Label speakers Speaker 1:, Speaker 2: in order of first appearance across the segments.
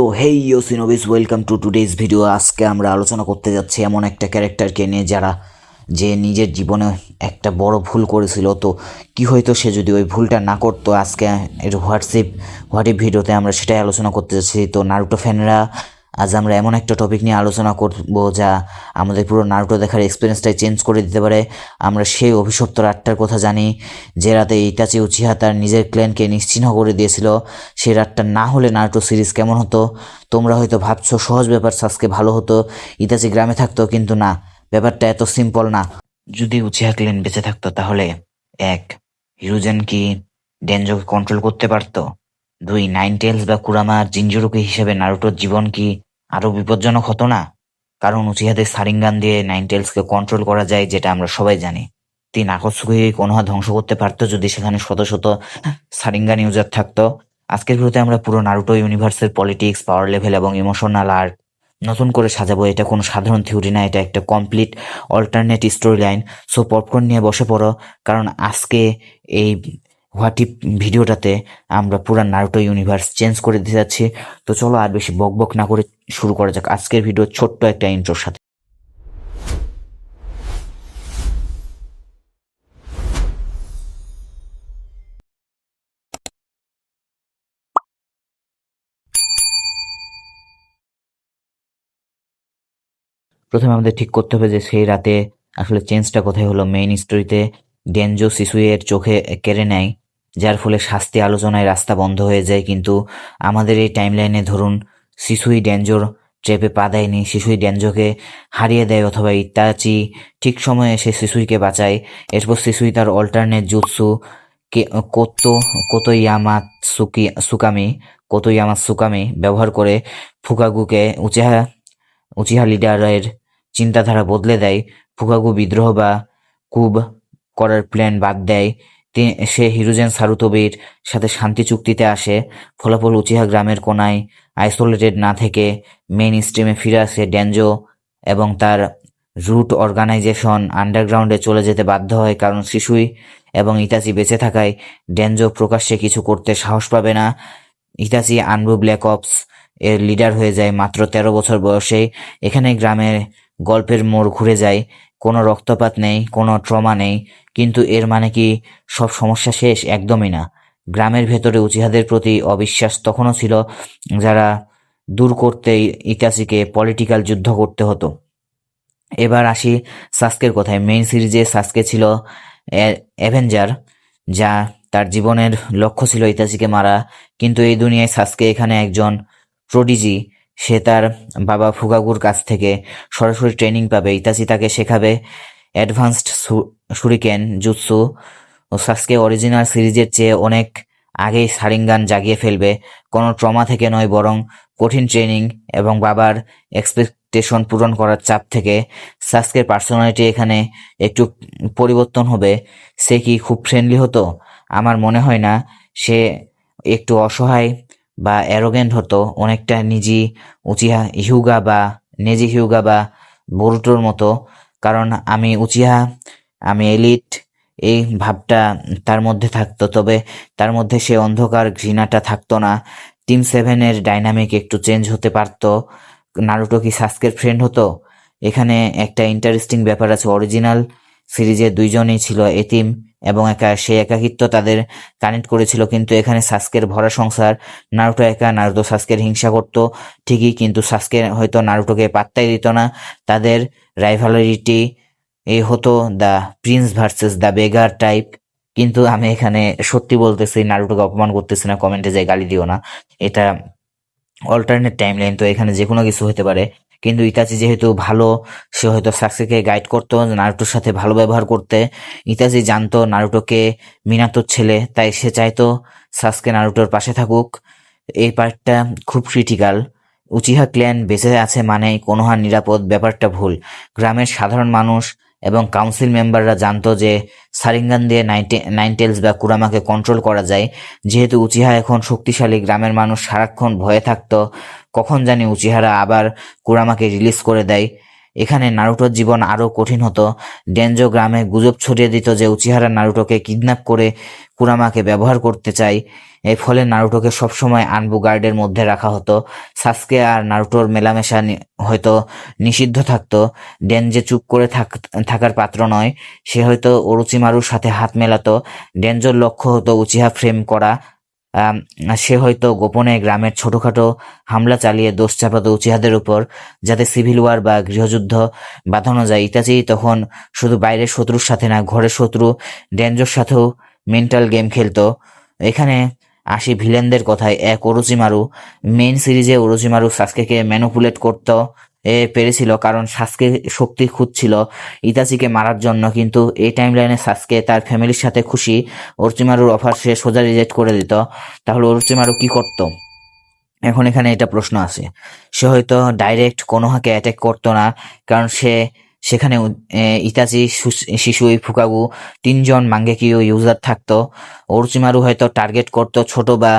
Speaker 1: So hey you shinobis welcome to today's video আজকে আমরা আলোচনা করতে যাচ্ছি এমন একটা ক্যারেক্টারকে নিয়ে যারা যে নিজের জীবনে একটা বড় ভুল করেছিল। তো কি হয়তো সে যদি ওই ভুলটা না করতো, আজকে এর হোয়াটসঅ্যাপ হোয়াটসঅ্যাপ ভিডিওতে আমরা সেটাই আলোচনা করতে যাচ্ছি। তো নারুটো ফ্যানরা আজ আমরা এমন একটা টপিক নিয়ে আলোচনা করব যা আমাদের পুরো নারুটো দেখার এক্সপিরিয়েন্সটাই চেঞ্জ করে দিতে পারে। আমরা সেই অভিশপ্ত রাতটার কথা জানি, যে রাতে ইতাচি উচিহা তার নিজের ক্ল্যানকে নিশ্চিহ্ন করে দিয়েছিল। সেই রাতটা না হলে নারুটো সিরিজ কেমন হতো? তোমরা হয়তো ভাবছ সহজ ব্যাপার, সাসকে ভালো হতো। ইতাচি গ্রামে থাকতো, কিন্তু না, ব্যাপারটা এত সিম্পল না। যদি উচিহা ক্ল্যান বেঁচে থাকতো তাহলে, এক, হিরোজেন কি ডেনজোকে কন্ট্রোল করতে পারতো? দুই নাইন টেলস বা কুরামার জিঞ্জুরুকি হিসেবে নারুটোর জীবন কি আরও বিপজ্জনক হতো না? কারণ উচিহাদের সারিঙ্গান দিয়ে নাইন টেলসকে কন্ট্রোল করা যায়, যেটা আমরা সবাই জানি। তিন আকস্মিক কোনোহা ধ্বংস করতে পারতো যদি সেখানে শত শত সারিঙ্গান ইউজার থাকতো। আজকের ভিডিওতে আমরা পুরো নারুটো ইউনিভার্সের পলিটিক্স পাওয়ার লেভেল এবং ইমোশনাল আর্ট নতুন করে সাজাবো। এটা কোনো সাধারণ থিওরি না, এটা একটা complete alternate story line so popcorn নিয়ে বসে পড়ো, কারণ আজকে এই হোয়াটিপ ভিডিওটাতে আমরা পুরো নারুটো ইউনিভার্স চেঞ্জ করে দিতে যাচ্ছি। তো চলো আর বেশি বক বক না করে শুরু করা যাক আজকের ভিডিও ছোট্ট একটা ইন্ট্রোর সাথে। প্রথমে আমাদের ঠিক করতে হবে যে সেই রাতে আসলে চেঞ্জটা কোথায় হলো মেইন স্টোরিতে ডেনজো শিশুয়ের চোখে কেড়ে নেয়, যার ফলে শাস্তি আলোচনায় রাস্তা বন্ধ হয়ে যায়। কিন্তু আমাদের এই টাইমলাইনে ধরুন শিশুই ডেনজোর ট্রেপে পা দেয়নি শিশুই ডেনজোকে হারিয়ে দেয় অথবা ইত্যাচি ঠিক সময়ে সে শিশুইকে বাঁচায়। এরপর শিশুই তার অল্টারনেট জুৎসু কোতো সুকি সুকামি কোতোয়ামা সুকামি ব্যবহার করে ফুকাগুকে উচিহা উচিহা লিডারের চিন্তাধারা বদলে দেয়। ফুকাগু বিদ্রোহ বা কুব করার প্ল্যান বাদ দেয়। সে হিরোজেন সারুতবির সাথে শান্তি চুক্তিতে আসে। ফলাফল উচিহা গ্রামের কোনায় আইসোলেটেড না থেকে মেন স্ট্রিমে ফিরে আসে ড্যানজো এবং তার রুট অর্গানাইজেশন আন্ডারগ্রাউন্ডে চলে যেতে বাধ্য হয় কারণ শিশুই এবং ইতাচি বেঁচে থাকায় ড্যানজো প্রকাশ্যে কিছু করতে সাহস পাবে না। ইতাচি আনবু ব্ল্যাক অপস এর লিডার হয়ে যায় মাত্র তেরো বছর বয়সে এখানে গ্রামের গল্পের মোড় ঘুরে যায়। কোনো রক্তপাত নেই, কোনো ট্রমা নেই, কিন্তু এর মানে কি সব সমস্যা শেষ? একদমই না। গ্রামের ভেতরে উচিহাদের প্রতি অবিশ্বাস তখনও ছিল যারা দূর করতে ইতাসিকে পলিটিক্যাল যুদ্ধ করতে হতো। এবার আসি সাস্কের কথায়। মেইন সিরিজে সাস্কে ছিল অ্যাভেঞ্জার, যা তার জীবনের লক্ষ্য ছিল ইতাসিকে মারা, কিন্তু এই দুনিয়ায় সাস্কে এখানে একজন প্রডিজি সে তার বাবা ফুগাগুর কাছ থেকে সরাসরি ট্রেনিং পাবে। ইতাচি তাকে শেখাবে অ্যাডভান্সড সুরিকেন জুৎসু ও সাসকে অরিজিনাল সিরিজের চেয়ে অনেক আগেই সারিঙ্গান জাগিয়ে ফেলবে। কোনো ট্রমা থেকে নয়, বরং কঠিন ট্রেনিং এবং বাবার এক্সপেকটেশন পূরণ করার চাপ থেকে সাসকের পার্সোনালিটি এখানে একটু পরিবর্তন হবে। সে কি খুব ফ্রেন্ডলি হতো? আমার মনে হয় না। সে একটু অসহায় বা অ্যারোগেন্ট হতো, অনেকটা নিজি উচিহা হিউগা বা নেজি হিউগা বা বরুটোর মতো। কারণ আমি উচিহা, আমি এলিট, এই ভাবটা তার মধ্যে থাকতো। তবে তার মধ্যে সে অন্ধকার ঘৃণাটা থাকতো না। টিম সেভেনের ডাইনামিক একটু চেঞ্জ হতে পারতো। নারুটো কি সাস্কের ফ্রেন্ড হতো? এখানে একটা ইন্টারেস্টিং ব্যাপার আছে অরিজিনাল সিরিজে দুইজনই ছিল এতিম এবং একা সে একাকিত্ব তাদের কানেক্ট করেছিল, কিন্তু এখানে সাস্কের ভরা সংসার, নারুটো একা, নারুটো সাস্কের হিংসা করত, ঠিকই, কিন্তু সাস্কে হয়তো নারুটোকে পাত্তাই দিত না। তাদের রাইভালারিটি এই হতো the prince versus the beggar type কিন্তু আমি এখানে সত্যি বলতেছি, নারুটোকে অপমান করতেছি না কমেন্টে যাই গালি দিও না। এটা অল্টারনেট টাইম লাইন তো এখানে যে কোনো কিছু হতে পারে। কিন্তু ইতাচি যেহেতু ভালো, সে হয়তো সাকসেকে গাইড করতো, নারুটোর সাথে ভালো ব্যবহার করতে। ইতাচি জানতো নারুটোকে মিনাতোর ছেলে, তাই সে চাইতো সাসকে নারুটোর পাশে থাকুক। এই পার্টটা খুব ক্রিটিক্যাল উচিহা ক্ল্যান বেঁচে আছে মানে কোনোহা নিরাপদ, ব্যাপারটা ভুল। গ্রামের সাধারণ মানুষ এবং কাউন্সিল মেম্বাররা জানতো যে সারিঙ্গান দিয়ে নাইন টেলস বা কুরামাকে কন্ট্রোল করা যায়। যেহেতু উচিহা এখন শক্তিশালী, গ্রামের মানুষ সারাক্ষণ ভয়ে থাকতো কখন জানি উচিহারা আবার কুরামাকে রিলিজ করে দেয়। এখানে নারুটোর জীবন আরও কঠিন হতো। ডেনজো গ্রামে গুজব ছড়িয়ে দিত যে উচিহারা নারুটোকে কিডন্যাপ করে কুরামাকে ব্যবহার করতে চায়। এর ফলে নারুটোকে সবসময় আনবু গার্ডের মধ্যে রাখা হতো। সাসকে আর নারুটোর মেলামেশা হয়তো নিষিদ্ধ থাকতো। যে চুপ করে থাক- থাকার পাত্র নয়, সে হয়তো অরুচিমারুর সাথে হাত মেলাতো। ডেনজোর লক্ষ্য হতো উচিহা ফ্রেম করা। সে হয়তো গোপনে গ্রামের ছোটোখাটো হামলা চালিয়ে দোষ চাপাত উচিহাদের উপর, যাতে সিভিল ওয়ার বা গৃহযুদ্ধ বাঁধানো যায়। ইতাচি তখন শুধু বাইরের শত্রুর সাথে না, ঘরের শত্রু ডেনজোর সাথেও মেন্টাল গেম খেলতো। এখানে আসি ভিলেনদের কথায়, এক ওরোচিমারু মেন সিরিজে ওরোচিমারু সাসকেকে ম্যানুপুলেট করতে এ পেরেছিল, কারণ সাসকে শক্তি খুঁজছিল ইতাচিকে মারার জন্য, কিন্তু এই টাইম লাইনে সাসকে তার ফ্যামিলির সাথে খুশি ওরচিমারুর অফার সে সোজা রিজেক্ট করে দিত। তাহলে ওরচিমারু কি করতো? এখন এখানে এটা প্রশ্ন আছে। সে হয়তো ডাইরেক্ট কোনোহাকে অ্যাটাক করতো না, কারণ সে সেখানে ইতাচি শিশুই ফুকাগু তিনজন মাঙ্গেকিও ইউজার থাকতো। ওরচিমারু হয়তো টার্গেট করতো ছোট বা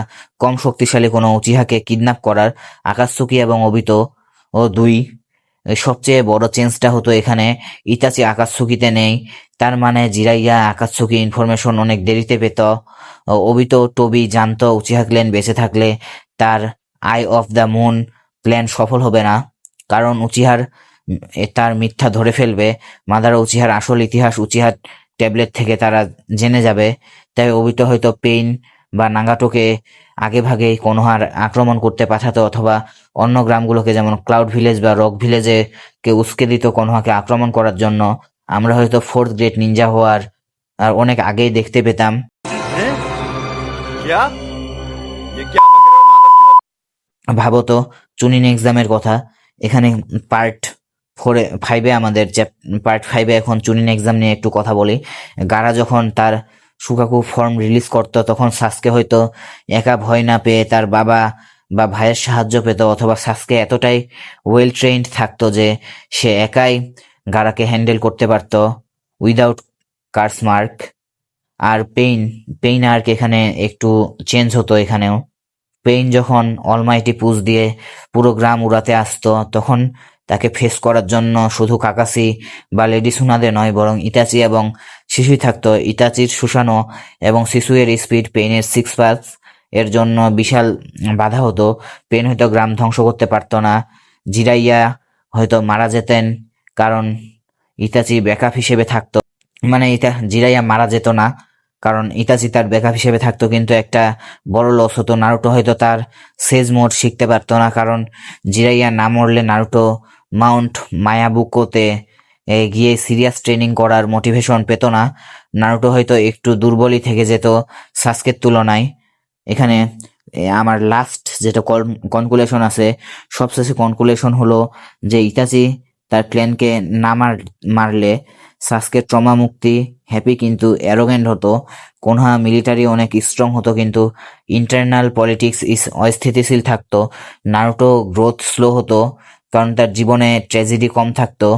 Speaker 1: কম শক্তিশালী কোনো উচিহাকে কিডন্যাপ করার, আকাশসুকি এবং অবিত ও দুই সবচেয়ে বড় চেঞ্জটা হতো এখানে, ইতাচি আকাশসুকিতে নেই। তার মানে জিরাইয়া আকাশসুকি ইনফরমেশন অনেক দেরিতে পেত। অবিত টবি জানতো উচিহা ক্লেন বেঁচে থাকলে তার eye of the moon plan সফল হবে না। কারণ উচিহার তার মিথ্যা ধরে ফেলবে। মাদারা উচিহার আসল ইতিহাস উচিহার ট্যাবলেট থেকে তারা জেনে যাবে। তাই অবিত হয়তো পেইন বা নাগাটোকে আগেভাগেই কোনোহার আক্রমণ করতে পাঠাতো অথবা অন্য গ্রামগুলোকে যেমন ক্লাউড ভিলেজ বা রক ভিলেজে কে উস্কে দিত কোনোহাকে আক্রমণ করার জন্য। আমরা হয়তো ফোর্থ গ্রেড নিঞ্জা হওয়ার আর অনেক আগেই দেখতে পেতাম। ভাবতো চুনিন এক্সামের কথা। এখানে পার্ট ফোরে ফাইভে আমাদের পার্ট ফাইভে এখন চুনিন এক্সাম নিয়ে একটু কথা বলি। গারা যখন তার সুকাকু ফর্ম রিলিজ করতো, তখন সাসকে হয়তো একা ভয় না পেয়ে তার বাবা বা ভাইয়ের সাহায্য পেত অথবা সাসকে এতটাই ওয়েল ট্রেন্ড থাকতো যে সে একাই গারাকে হ্যান্ডেল করতে পারতো উইদাউট কার্স মার্ক আর পেইন পেইন আর্ক এখানে একটু চেঞ্জ হতো এখানেও। পেইন যখন অলমাইটি পুজ দিয়ে পুরো গ্রাম উড়াতে আসতো, তখন তাকে ফেস করার জন্য শুধু কাকাসি বা লেডি সুনাদে নয়, বরং ইতাচি এবং শিশুই থাকতো। ইতাচির সুসানো এবং শিশুয়ের স্পিড পেইনের সিক্স প্যাকস এর জন্য বিশাল বাধা হতো। পেন হয়তো গ্রাম ধ্বংস করতে পারতো না। জিরাইয়া হয়তো মারা যেতেন, কারণ ইতাচি ব্যাকআপ হিসেবে থাকতো। মানে ইতা জিরাইয়া মারা যেত না, কারণ ইতাচি তার ব্যাকআপ হিসেবে থাকতো, কিন্তু একটা বড় লস হতো। নারুটো হয়তো তার সেজ মোড শিখতে পারতো না, কারণ জিরাইয়া না মরলে নারুটো মাউন্ট মায়াবুকোতে গিয়ে সিরিয়াস ট্রেনিং করার মোটিভেশন পেত না। নারুটো হয়তো একটু দুর্বলই থেকে যেত সাসকের তুলনায়। এখানে আমার লাস্ট যেটা কনকুলেশন আছে, সবশেষে কনকুলেশন হলো যে ইতাচি তার ক্ল্যানকে না মার, মারলে সাসকে ট্রমা মুক্তি হ্যাপি কিন্তু অ্যারোগেন্ট হতো। কোনহা মিলিটারি অনেক স্ট্রং হতো কিন্তু ইন্টারনাল পলিটিক্স অস্থিতিশীল থাকতো। নারুটো গ্রোথ স্লো হতো। কারণ তার জীবনে ট্র্যাজেডি কম থাকতো।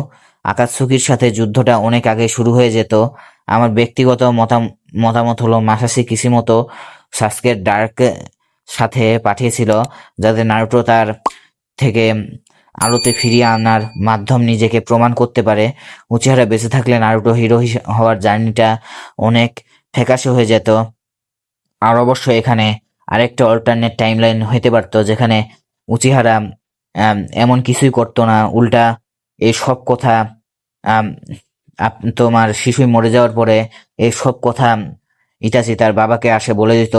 Speaker 1: আকাশসুকির সাথে যুদ্ধটা অনেক আগে শুরু হয়ে যেত। আমার ব্যক্তিগত মতাম, মতামত হলো মাসাসি কিসিমতো সাসকের ডার্ক সাথে পাঠিয়েছিল, যাতে নারুটো তার থেকে আলোতে ফিরিয়ে আনার মাধ্যম নিজেকে প্রমাণ করতে পারে। উচিহারা বেঁচে থাকলে নারুটো হিরো হওয়ার জার্নিটা অনেক ফ্যাকাশে হয়ে যেত। আর অবশ্য এখানে আরেকটা অল্টারনেট টাইমলাইন হইতে পারতো, যেখানে উচিহারা এমন কিছুই করতো না। উল্টা এই সব কথা তোমার শিশুই মরে যাওয়ার পরে এই সব কথা ইটাচি তার বাবাকে আসে বলে দিত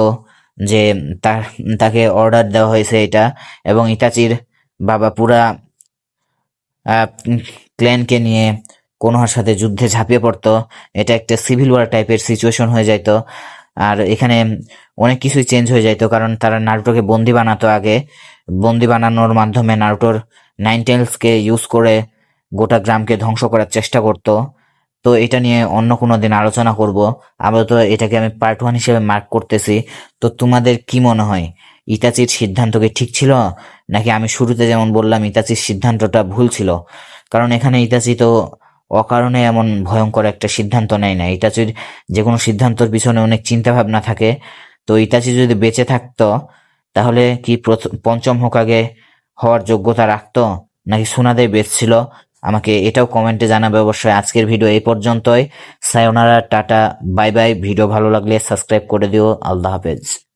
Speaker 1: যে তার, তাকে অর্ডার দেওয়া হয়েছে এটা এবং ইটাচির বাবা পুরা ক্ল্যানকে নিয়ে কোনোহার সাথে যুদ্ধে ঝাঁপিয়ে পড়তো। এটা একটা সিভিল ওয়ার টাইপের সিচুয়েশন হয়ে যাইতো। আর এখানে অনেক কিছুই চেঞ্জ হয়ে যাইতো কারণ তারা নারুটোকে বন্দি বানাতো আগে। বন্দি বানানোর মাধ্যমে নারুটোর নাইন টেলসকে ইউজ করে গোটা গ্রামকে ধ্বংস করার চেষ্টা করতো। তো এটা নিয়ে অন্য কোনো দিন আলোচনা করব। আপাতত এটাকে আমি পার্ট ওয়ান হিসেবে মার্ক করতেছি। তো তোমাদের কি মনে হয়? ইতাচির সিদ্ধান্ত কি ঠিক ছিল? নাকি আমি শুরুতে যেমন বললাম, ইতাচির সিদ্ধান্তটা ভুল ছিল? কারণ এখানে ইতাচি তো অকারণে এমন ভয়ঙ্কর একটা সিদ্ধান্ত নেয় না। ইতাচির যে কোনো সিদ্ধান্তর পিছনে অনেক চিন্তা ভাবনা থাকে, তো ইতাচি যদি বেঁচে থাকতো, তাহলে কি পঞ্চম হোকাগে হওয়ার যোগ্যতা রাখতো, নাকি সুনাদে বেশ ছিল? আমাকে এটাও কমেন্টে জানাবে অবশ্যই। আজকের ভিডিও এই পর্যন্তই। Sayonara, tata, bye bye. Video ভালো লাগলে সাবস্ক্রাইব করে দিও। আল্লাহ হাফেজ।